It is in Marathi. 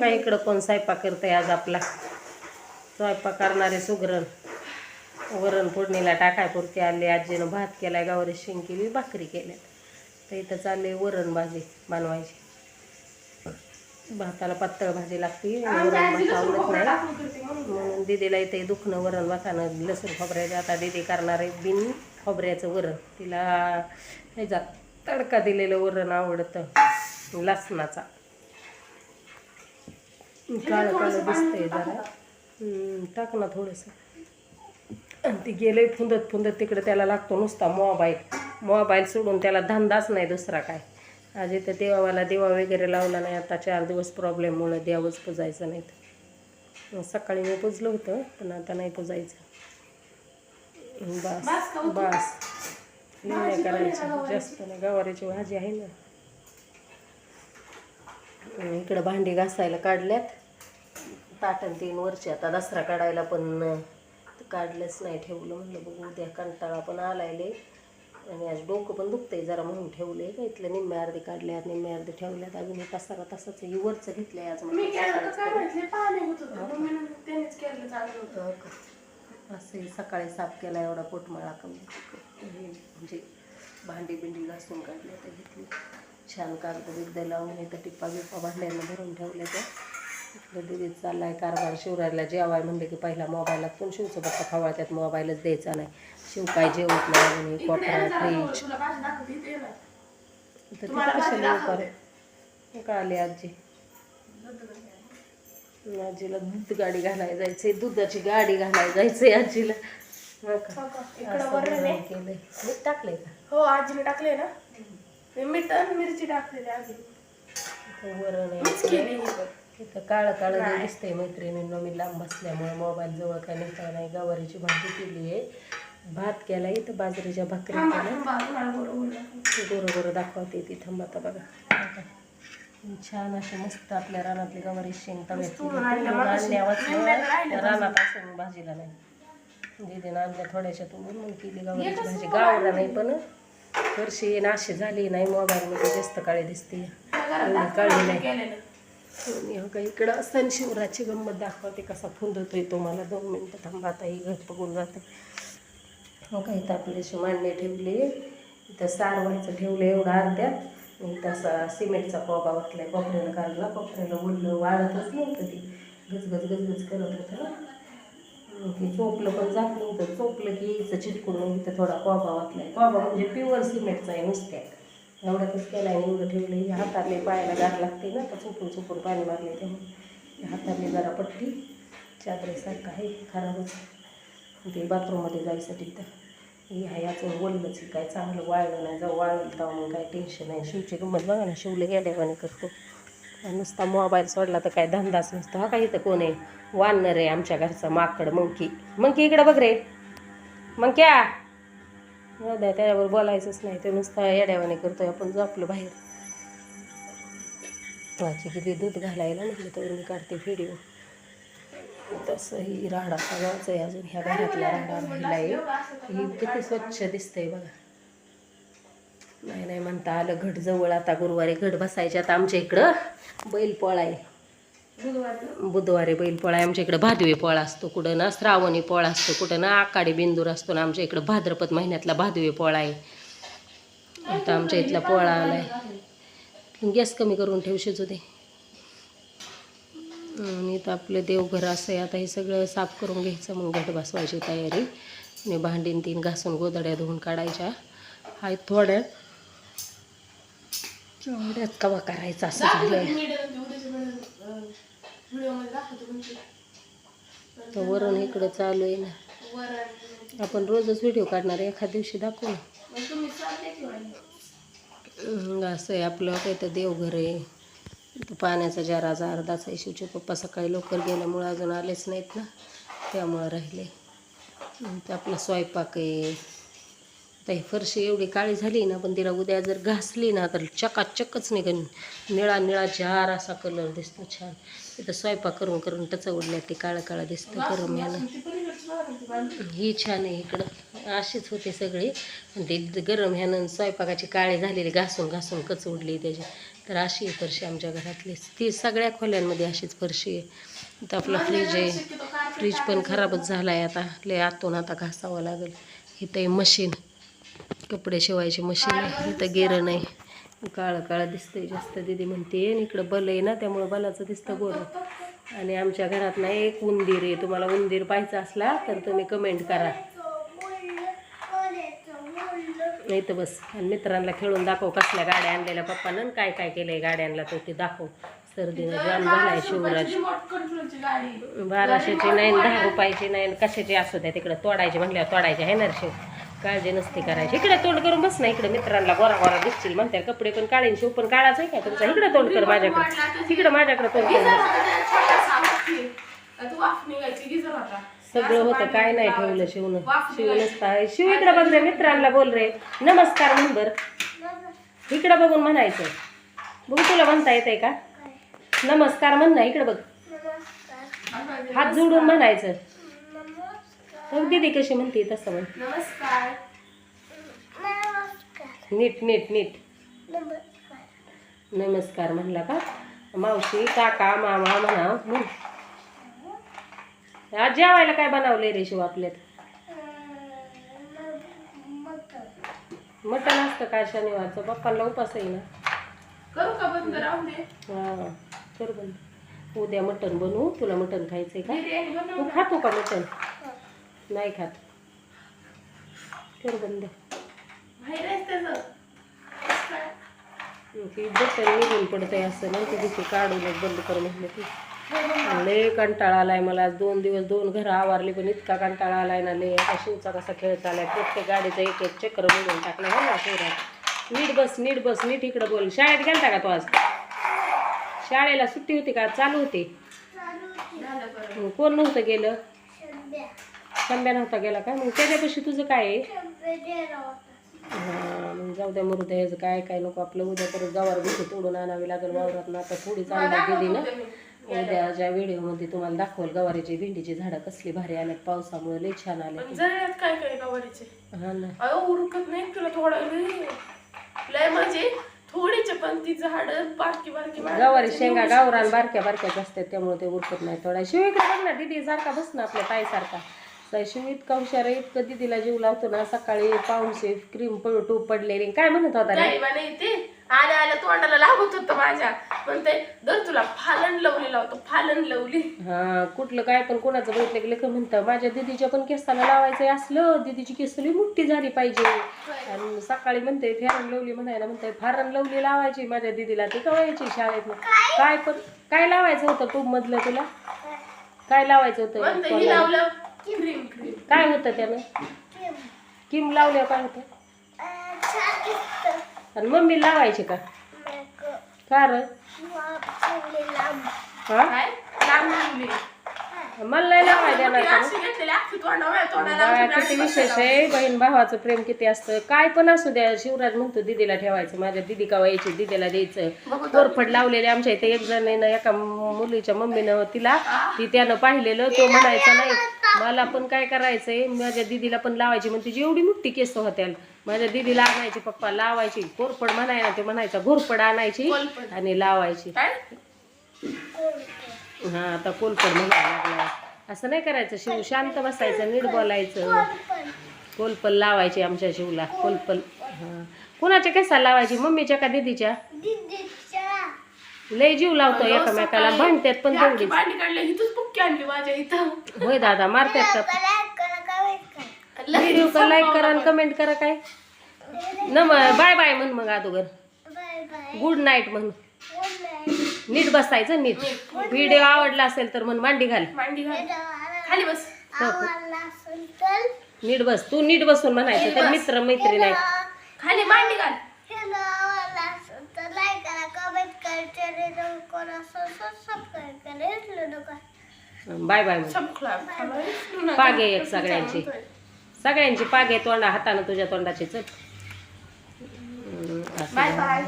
काय इकडं कोण स्वयंपाक करतंय आज आपला? स्वयंपाक करणारे सुगरण. वरण फोडणीला टाकाय पुरती आले. आजीनं भात केलाय गावरी शेंग केली भाकरी केल्या तर इथं चालले वरण भाजी बनवायची. भाताला पातळ भाजी लागते. वरण भात आवडत नाही. म्हणून. दिदीला इथे दुखणं वरण भातानं लसूण खोबऱ्याचं. आता दिदी करणार आहे बिन खोबऱ्याचं वरण. तिला ह्याचा तडका दिलेलं वरण आवडतं. लसणाचा. काळं काळं दिसतंय जरा. टाक ना थोडंसं. आणि ती गेले फुंदत फुंदत तिकडे त्याला लागतो नुसता मोबाईल. मोबाईल सोडून त्याला धंदाच नाही दुसरा काय. आज इथं देवाला दिवा वगैरे लावला नाही आता चार दिवस प्रॉब्लेममुळे देवच पुजायचं नाहीत मग सकाळी मी पुजलं होतं पण आता नाही पुजायचं. बस बस. नाही करायचं. जास्त नाही गवारीची भाजी आहे ना. इकडं भांडी घासायला काढल्यात. ताटण तीन वर्षी आता दसरा काढायला पण काढलंच नाही ठेवलं. म्हणलं बघू उद्या कंटाळा पण आलाय लय. आणि आज डोकं पण दुखतंय जरा म्हणून ठेवलंय. का इथलं निम्मे अर्धे काढल्यात निम्मे अर्धे ठेवल्यात. अजून हे पसारा तसंच आहे. वरचं घेतलंय आज हो का? असं हे सकाळी साफ केला एवढा पोटमाळा कमी हे म्हणजे भांडी बिंडी घासून काढले तर घेतली छान कागद बिगद लावून इथं टिप्पा बिप्पा भांड्यांना भरून ठेवले तर इकडं दिदी चाललाय कारभार शिवरायला जेवाय म्हणले की पहिला मोबाईल लागतो शिवचं पप्पा खवळत्यात मोबाईलच द्यायचा नाही. शिव काय जेवत नाही कोपरा फ्रीज. तर तिथं कशाला. लवकर का आली आजी? आजीला दूध गाडी घालायला जायचंय दुधाची गाडी घालायला जायचंय आजीला. हो केलंय. टाकलंय का? हो आजीने टाकले ना. मी मीठ आणि मिरची टाकलेली आधी इथं वरण मीच आहे केली ही पण. इथं काळं काळं जे नाही. दिसतंय मैत्रिणींना मी लांब बसल्यामुळे मोबाईल जवळ काय नेता नाही गवारीची भाजी केली आहे भात केला इथं बाजरीच्या भाकरी थांबा, केल्या थांबा, तुम्हाला बरोबर दाखवते. गोरं गोरं दाखवते ती बघा आता. छान अशी मस्त आपल्या रानातली गवारी शेंग तव्यात आणल्या मगाशी. निम्म्याला राहिल्या रानात असून भाजीला नाही दीदीनं आणल्या थोड्याशा मग केली गवारीची भाजी गावला नाही पण वर्षी नाशी झाली नाही मोबाईलमध्ये जास्त काळी दिसते. एवढी काळी नाही. आणि का इकडं असताना शिवराची गंमत दाखवते कसा फुंदतोय तो मला. दोन मिनटं थांबा आता ही घर बघून जाते. हो का इथं आपले अशी मांडणी ठेवली. इथं सारवायचं ठेवलं एवढं अर्ध्यात आणि तसा सिमेंटचा कोबा वाटलाय कोपऱ्याला काढला. कोपऱ्याला उडलं वाळतच नव्हतं ती. गजगज गजगज करत होतं ना. ते चोपलं पण जात नव्हतं. चोपलं की यायचं चिटकून इथं थोडा कोबा वाटलाय. कोबा म्हणजे प्युअर सिमेंटचा आहे नुसत्या. एवढ्यातच केला आहे एवढं ठेवलं हे हाताले पायाला गार लागते ना तर चोपून चोपून पाणी मारले त्यामुळे हाताले जरा पट्टी. चादरीसारखं आहे खराबच. ते बाथरूममध्ये जायसाठी तर हे आहे याचं बोललंच काय चांगलं वाळलं नाही. जाऊ वाळलं तर मग काय टेन्शन नाही. शिवची गंमत बघा ना शिवले गेल्यावाने करतो. नुसता मोबाईल सोडला तर काय धंदाच नसतो. हा काही इथं कोण आहे? वानर आहे आमच्या घरचा माकड मंकी. मंकी इकडं बघ रे. मंक्या! नाही त्याच्यावर बोलायचंच नाही. ते नुसता येड्यावाने करतोय आपण जो बाहेर. माझी किती दूध घालायला म्हटलं तर मी काढते व्हिडिओ तसंही राडा सगळंच आहे अजून ह्या घरातला राडा राहिला आहे ही किती स्वच्छ दिसतंय बघा. नाही नाही म्हणता आलं घट जवळ आता गुरुवारी घट बसायचे. आता आमच्या इकडं बैलपोळा आहे. बुधवारी बैलपोळा आहे. आमच्या इकडं भादवी पोळा असतो कुठं ना श्रावणी पोळा असतो कुठं ना आकाडी बिंदूर असतो ना आमच्या इकडं भाद्रपद महिन्यातला भादवी पोळा आहे. आता आमच्या इथला पोळा आलाय. गॅस कमी करून ठेव शिजू दे. आणि इथं आपलं देवघर असं आहे. आता हे सगळं साफ करून घ्यायचं मग घट बसवायची तयारी. आणि भांडीन तीन घासून गोदड्या धुवून काढायच्या. आहेत थोड्या तेवढ्यात कवा करायचं असं म्हणजे तर वरण इकडं चालू आहे ना. आपण रोजच व्हिडिओ काढणार आहे एखाद दिवशी दाखवू ना. असं आहे आपलं काही तर देवघर आहे. पाण्याचा जराचा अर्धाच आहे. शिवचे पप्पा सकाळी लवकर गेल्यामुळं अजून आलेच नाहीत ना. त्यामुळं राहिले. आपला स्वयंपाक आहे. तर फरशी एवढी काळी झाली ना पण तिला उद्या जर घासली ना तर चकाचकच निघन. निळा निळा चार असा कलर दिसतो छान. तिथं स्वयंपाक करून करून टच उडल्या ते काळं काळं दिसतं गरम यानं ही छान आहे इकडं. अशीच होते सगळी. पण ते गरम ह्यानं स्वयंपाकाची काळी झालेली घासून घासून कच उडली त्याची. तर अशी आहे फरशी आमच्या घरातली. ती सगळ्या खोल्यांमध्ये अशीच फरशी आहे. तर आपलं फ्रीज आहे. फ्रीज पण खराबच झाला आहे आता. लय आतून आता घासावं लागेल. इथं मशीन कपडे शिवायची मशीन आहे इथं गेरं नाही काळं काळं दिसतंय जास्त दिदी म्हणते आणि इकडं बल आहे ना त्यामुळं बलाचं दिसतं गोरं आणि आमच्या घरात ना एक उंदीर आहे तुम्हाला उंदीर पाहायचा असला तर तुम्ही कमेंट करा. नाही तर बस. आणि मित्रांना खेळून दाखव कसल्या गाड्या आणलेल्या पप्पानं काय काय काय केलंय गाड्यांना तो ते दाखव. सर्दीनं जाम झालाय शिवराज. बाराशेची नाही दहा रुपयाची नाही कशाची असू द्या तिकडे तोडायची म्हणल्यावर तोडायची आहे ना शिव? काळजी नसते करायची. इकडे तोंड करून बस ना इकडे मित्रांना गोरा गोरा दिसतील. म्हणते कपडे पण काढीन शिव पण काढायचं आहे का तुमचा? इकडे तोंड कर माझ्याकडे. तिकडे माझ्याकडे तोंड कर. सगळं होतं काय नाही ठेवलं शिवनं. शिव नसता. शिव इकडे बघ रे मित्रांना बोल रे. नमस्कार म्हण बर इकडे बघून म्हणायचं. बघू तुला म्हणता येतंय का? नमस्कार म्हण ना इकडे बघ. हात जोडून म्हणायचं. बघ दीदी कशी म्हणते तसं म्हण. नमस्कार. नीट नीट नीट. नमस्कार. म्हणला का? मावशी काका मामा म्हणा म्हण. आज जेवायला काय बनवले रे शिव आपल्यात? मटण असतं का शनिवारचं? पप्पांना उपास आहे ना. करू का बंद? राहू दे. हा कर बंद. उद्या मटण बनवू. तुला मटण खायचंय का? तू खातो का मटण? नाही खात. कर बंद. बटन निघून पडतंय असं. नाही ते तिथे काढूनच बंद कर म्हटलं की लय कंटाळा आलाय मला. आज दोन दिवस दोन घरं आवारली पण इतका कंटाळा आलाय ना. लय आता शिवचा कसा खेळ चालाय प्रत्येक गाडीचं एक एक चक्र बघून टाकलं हो ना शहरात. नीट बस नीट बस नीट इकडं बोल. शाळेत गेलता का तो आज? शाळेला सुट्टी होती का? चालू होती. कोण नव्हतं गेलं? शंभ्या नव्हता गेला का? मग त्याच्यापाशी तुझं काय आहे? हा मग जाऊ द्या मरू द्या ह्याचं काय काय नको आपलं. उद्या परत गवार बिशी तोडून आणावी लागेल वावरात. ना आता थोडी चांगली गेली ना. उद्या ज्या व्हिडिओमध्ये तुम्हाला दाखवल गवारीची भेंडीची झाडं कसली भारी आल्यात पावसामुळे लई छान आले काय काय गवारीचे? हा ना. अहो उरकत नाही तुला थोडं. लय म्हणजे थोडीचे पण ती झाड बारकी बारकी गवारी शेंगा गावरान बारक्या बारक्याच असतात त्यामुळे ते उरकत नाही थोडा. शिव इकडे बघ ना दिदी सारखा बस ना आपल्या तर शिव इतका हुशार आहे इतकं दिदीला जीव लावतो ना सकाळी पाऊसे क्रीम टूप पडलेली काय म्हणत होता रे? आल्या आल्या तोंडाला लागत होतं माझ्या. म्हणते दर तुला फालन लवली लावतो फालन लवली. हा कुठलं काय पण कोणाचं बघितलं की लेखं म्हणतं माझ्या दिदीच्या पण केसाला लावायचं असलं दिदीची केस लई मोठी झाली पाहिजे. आणि सकाळी म्हणते फेरन लवली म्हणायला म्हणते फारन लवली लावायची माझ्या दिदीला ती कवायची शाळेत? काय? पण काय लावायचं होतं टूब मधलं तुला? काय लावायचं म्हणते होतं ही लावलं क्रीम क्रीम काय होतं त्यानं? किम लावल्या काय होतं? आणि मम्मी लावायची का? का र? हा? काय? लांब लावली मला नाही लावायला देणार का? अशी घेतलेली अख्खी तोंडावर तोंडाला बाया, लावली किती विशेष आहे. बहीण भावाचं प्रेम किती असतं. काय पण असू द्या शिवराज म्हणतो दिदीला ठेवायचं माझ्या दिदी का व्हायची दिदीला द्यायचं. कोरफड लावलेले आमच्या इथे एक जण आहे ना एका मुलीच्या मम्मीनं तिला ती त्यानं पाहिलेलं तो म्हणायचा नाही मला पण काय करायचंय माझ्या दिदीला पण लावायची म्हणते जी एवढी मोठी केस होत्या माझ्या दिदीला आणायची पप्पा लावायची कोरफड म्हणायला ते म्हणायचा घोरपड आणायची. आणि लावायची. काय? हा आता कोलपड म्हणायला लागला असं नाही करायचं शिव शांत बसायचं नीट बोलायचं. कोलपल लावायची आमच्या शिवला कोलपल हा. कोणाच्या केसाला लावायची? मम्मीच्या का दीदीच्या? लय जीव लावतो एकामेकाला भांडतात पण तेवढीच. आणली माझ्या इथं. होय दादा मारतात का व्हिडिओ लाईक करा आणि कमेंट करा काय. नम बाय बाय म्हण मग अगोदर. गुड नाईट म्हण. नीट बसायचं नीट. व्हिडिओ आवडला असेल तर म्हण मांडी घाल. मांडी घाल. खाली बस. नीट बस तू नीट बसून म्हणायचं तर मित्र मैत्री नाही खाली मांडी घाल. बाय बाय म्हण सबस्क्राईब पागे एक सगळ्यांची. सगळ्यांची पागे तोंडा हातानं तुझ्या तोंडाची. चल. बाय. बाय.